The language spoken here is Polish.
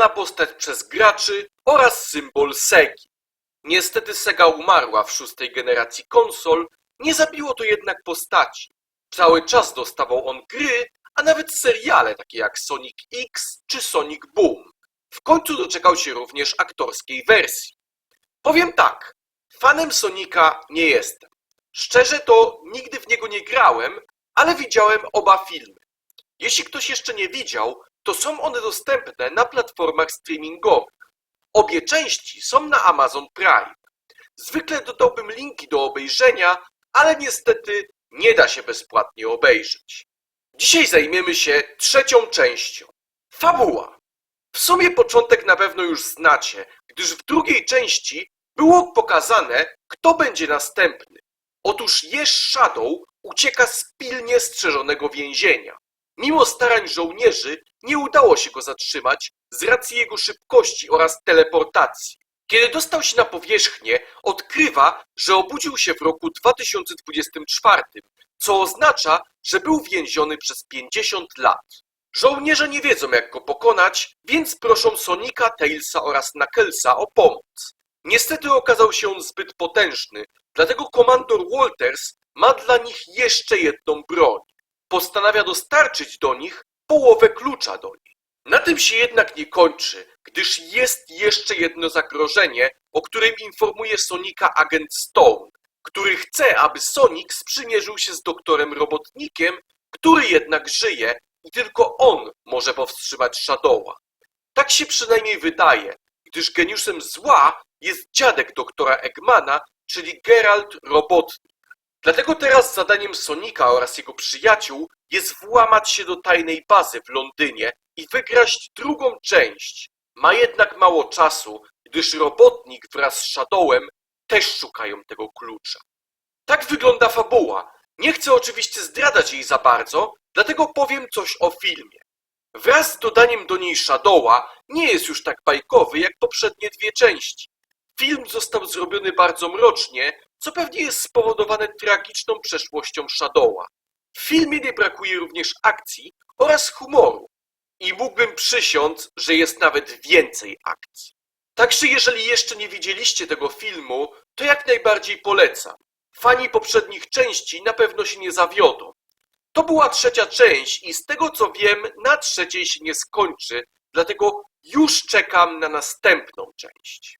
lubiana postać przez graczy oraz symbol Segi. Niestety Sega umarła w szóstej generacji konsol, nie zabiło to jednak postaci. Cały czas dostawał on gry, a nawet seriale takie jak Sonic X czy Sonic Boom. W końcu doczekał się również aktorskiej wersji. Powiem tak, fanem Sonika nie jestem. Szczerze to nigdy w niego nie grałem, ale widziałem oba filmy. Jeśli ktoś jeszcze nie widział, to są one dostępne na platformach streamingowych. Obie części są na Amazon Prime. Zwykle dodałbym linki do obejrzenia, ale niestety nie da się bezpłatnie obejrzeć. Dzisiaj zajmiemy się trzecią częścią. Fabuła. W sumie początek na pewno już znacie, gdyż w drugiej części było pokazane, kto będzie następny. Otóż Jeż Shadow ucieka z pilnie strzeżonego więzienia. Mimo starań żołnierzy nie udało się go zatrzymać z racji jego szybkości oraz teleportacji. Kiedy dostał się na powierzchnię, odkrywa, że obudził się w roku 2024, co oznacza, że był więziony przez 50 lat. Żołnierze nie wiedzą jak go pokonać, więc proszą Sonika, Tailsa oraz Knucklesa o pomoc. Niestety okazał się on zbyt potężny, dlatego komandor Walters ma dla nich jeszcze jedną broń. Postanawia dostarczyć do nich połowę klucza do niej. Na tym się jednak nie kończy, gdyż jest jeszcze jedno zagrożenie, o którym informuje Sonika agent Stone, który chce, aby Sonic sprzymierzył się z doktorem Robotnikiem, który jednak żyje i tylko on może powstrzymać Shadowa. Tak się przynajmniej wydaje, gdyż geniuszem zła jest dziadek doktora Eggmana, czyli Geralt Robotnik. Dlatego teraz zadaniem Sonika oraz jego przyjaciół jest włamać się do tajnej bazy w Londynie i wygrać drugą część. Ma jednak mało czasu, gdyż Robotnik wraz z Shadowem też szukają tego klucza. Tak wygląda fabuła. Nie chcę oczywiście zdradzać jej za bardzo, dlatego powiem coś o filmie. Wraz z dodaniem do niej Shadowa nie jest już tak bajkowy jak poprzednie dwie części. Film został zrobiony bardzo mrocznie, co pewnie jest spowodowane tragiczną przeszłością Shadowa. W filmie nie brakuje również akcji oraz humoru. I mógłbym przysiąc, że jest nawet więcej akcji. Także jeżeli jeszcze nie widzieliście tego filmu, to jak najbardziej polecam. Fani poprzednich części na pewno się nie zawiodą. To była trzecia część i z tego co wiem, na trzeciej się nie skończy, dlatego już czekam na następną część.